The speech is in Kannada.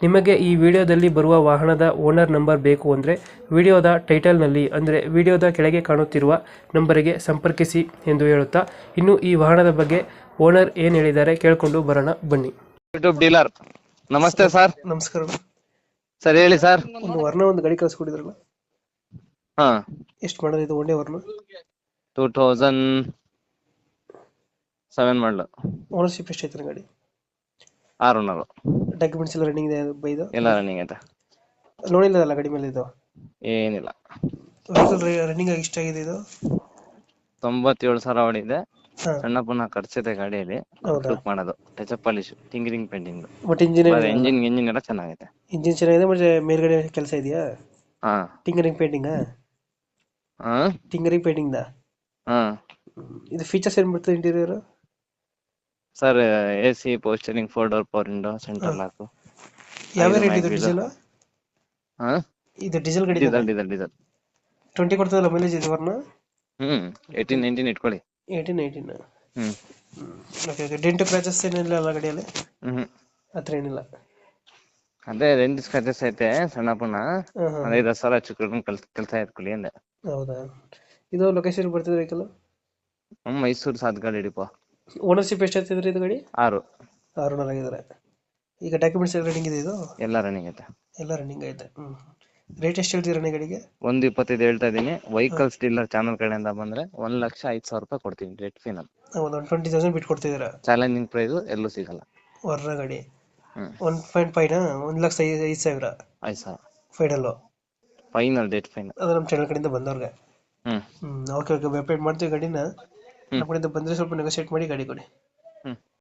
ನಿಮಗೆ ಈ ವಿಡಿಯೋದಲ್ಲಿ ಬರುವ ವಾಹನದ ಓನರ್ ನಂಬರ್ ಬೇಕು ಅಂದರೆ ವಿಡಿಯೋದ ಟೈಟಲ್ನಲ್ಲಿ ಅಂದರೆ ವಿಡಿಯೋದ ಕೆಳಗೆ ಕಾಣುತ್ತಿರುವ ನಂಬರಿಗೆ ಸಂಪರ್ಕಿಸಿ ಎಂದು ಹೇಳುತ್ತಾ ಇನ್ನು ಈ ವಾಹನದ ಬಗ್ಗೆ ಓನರ್ ಏನು ಹೇಳಿದ್ದಾರೆ ಕೇಳಿಕೊಂಡು ಬರೋಣ ಬನ್ನಿ. YouTube dealer. ನಮಸ್ತೆ ಸರ್. ನಮಸ್ಕಾರ. ಸರ್ ಹೇಳಿ ಸರ್. ಒಂದು ವರ್ಣ ಒಂದು ಗಾಡಿ ಕಳಿಸ್ಕೊಡಿದ್ರಲ್ಲ ಹಾ. ಎಷ್ಟು ಮಾಡೋದು ಇದು ಒಂದೇ ವರ್ಣ? ಟೂ ತೌಸಂಡ್ ಸೆವೆನ್ ಮಾಡಲು. ಓನರ್ಶಿಪ್ ಎಷ್ಟೈತೆ ಗಾಡಿ? ಆರುನೂರು. ಡಾಕ್ಯುಮೆಂಟ್ಸ್ ಎಲ್ಲ ರನ್ನಿಂಗ್ ಇದೆ ಬೈದು ಎಲ್ಲ ರನ್ನಿಂಗ್ ಐತೆ. ಲೋನ್ ಇಲ್ಲದಲ್ಲ ಗಾಡಿ ಮೇಲೆ ಇದು? ಏನಿಲ್ಲ. ರನ್ನಿಂಗ್ ಆಗಿ ಎಷ್ಟಾಗಿದೆ ಇದು? ತೊಂಬತ್ತೇಳು ಸಾವಿರ ಓಡಿದೆ. ಹಾಂ. ಸಣ್ಣ ಪುಣ್ಣ ಖರ್ಚಿದೆ ಗಾಡಿಯಲ್ಲಿ. ಹೌದಾ? ಲುಕ್ ಮಾಡೋದು. Touch polish tinkering painting but engine engine engine ಎಲ್ಲ ಚೆನ್ನಾಗಿದೆ ಇಂಜಿನ್ ಚೆನ್ನಾಗಿದೆ ಮತ್ತೆ ಮೇಲ್ಗಡೆ ಕೆಲಸ ಇದೆಯಾ? ಹಾ. ಟಿಂಗರಿಂಗ್ ಪೇಂಟಿಂಗ್ ಹಾ? ಟಿಂಗರಿಂಗ್ ದಾ? ಹಾ. ಇದು ಫೀಚರ್ಸ್ ಏನ್ ಬರ್ತದೆ interior sir A C ಪೋಸ್ಟರಿಂಗ್ four door power window central lock. ಯಾವ ರೇಟ್ ಇದು ಡೀಸೆಲ್? ಹಾ? ಇದು ಡೀಸೆಲ್ ಗಾಡಿ ಡೀಸೆಲ್ ಡೀಸೆಲ್ ಡೀಸೆಲ್. ಟ್ವೆಂಟಿ ಕೊಡ್ತದಲ್ಲ ಮೈಲೇಜ್ ಇದು ವರ್ಣ ಹ್ಮ್ ಏಯ್ಟೀನ್ ನೈನ್ಟೀನ್ ಇಟ್ಕೊಳ್ಳಿ. Eighteen eighteen hmm. Okay okay. Dent scratches ಏನಿಲ್ಲ ಅಲ್ಲ ಗಾಡಿಯಲ್ಲಿ? ಹ್ಮ್. ಹತ್ರ ಏನಿಲ್ಲ. ಅದೇ ರೆಂಟ್ ಸ್ಕ್ರಾಚಸ್ ಐತೆ ಸಣ್ಣ ಪುಣ್ಣ. ಹಾಂ ಹಾಂ ಒಂದ್ ಐದು ಸಾವಿರ ಚಿಕ್ಕ ಕೆಲಸ ಇಟ್ಕೊಳ್ಳಿ ಅಂದೆ. ಹೌದಾ? ಇದು ಲೊಕೇಶನ್ ಬರ್ತದೆ ವೆಹಿಕಲ್ ಮೈಸೂರು ಸಾತ್ಗಾಡಿ ಹಿಡಿಪ. ಓನರ್ಶಿಪ್ ಎಷ್ಟು ಆಗ್ತಿದ್ರಿ ಇದು ಗಾಡಿ? ಆರು. ಆರು ನರ ಆಗಿದ್ದಾರೆ. ಈಗ ಡಾಕ್ಯುಮೆಂಟ್ಸ್ ಎಲ್ಲ ರನ್ನಿಂಗ್ ಇದೆ ಇದು? ಎಲ್ಲ ರನ್ನಿಂಗ್ ಐತೆ. ಎಲ್ಲ ರನ್ನಿಂಗ್ ಐತೆ. ಹ್ಞೂ ರೇಟ್ ಎಷ್ಟು ಹೇಳ್ತೀರಾ ರನ್ನಿಂಗ್ ಗಾಡಿಗೆ? ಒಂದು ಇಪ್ಪತ್ತೈದು ಹೇಳ್ತಾ ಇದೀನಿ. ವೆಹಿಕಲ್ಸ್ ಡೀಲರ್ ಚಾನಲ್ ಕಡೆಯಿಂದ ಬಂದ್ರೆ ಒಂದ್ ಲಕ್ಷ ಐದ್ ಸಾವಿರ ರೂಪಾಯಿ ಕೊಡ್ತೀನಿ ರೇಟ್ ಫೈನಲ್ ಒಂದು ಟ್ವೆಂಟಿ ತೌಸಂಡ್ ಬಿಟ್ಟು ಕೊಡ್ತಿದ್ದೀರಾ? ಚಾಲೆಂಜಿಂಗ್ ಪ್ರೈಸ್ ಎಲ್ಲೂ ಸಿಗಲ್ಲ. ಹೊರ ಗಾಡಿ. ಹ್ಮ್. ಒನ್ ಪಾಯಿಂಟ್ ಫೈವ್ನಾ ಒಂದು ಲಕ್ಷ ಐದು ಐದು ಸಾವಿರ? ಐದು ಸಾವಿರ. ಫೈನಲ್ಲು ಫೈನಲ್ ಡೇಟ್ ಫೈನಲ್ ಅದು ನಮ್ಮ ಚಾನಲ್ ಕಡೆಯಿಂದ ಬಂದವ್ರಿಗೆ. ಹ್ಮ್. ಹ್ಞೂ ಓಕೆ ಓಕೆ ವೆಬ್ಸೈಟ್ ಮಾಡ್ತೀವಿ ಗಾಡಿನ. ನಮ್ಮ ಕಡೆಯಿಂದ ಬಂದರೆ ಸ್ವಲ್ಪ ನೆಗೋಸಿಯೇಟ್ ಮಾಡಿ ಗಾಡಿ ಕೊಡಿ.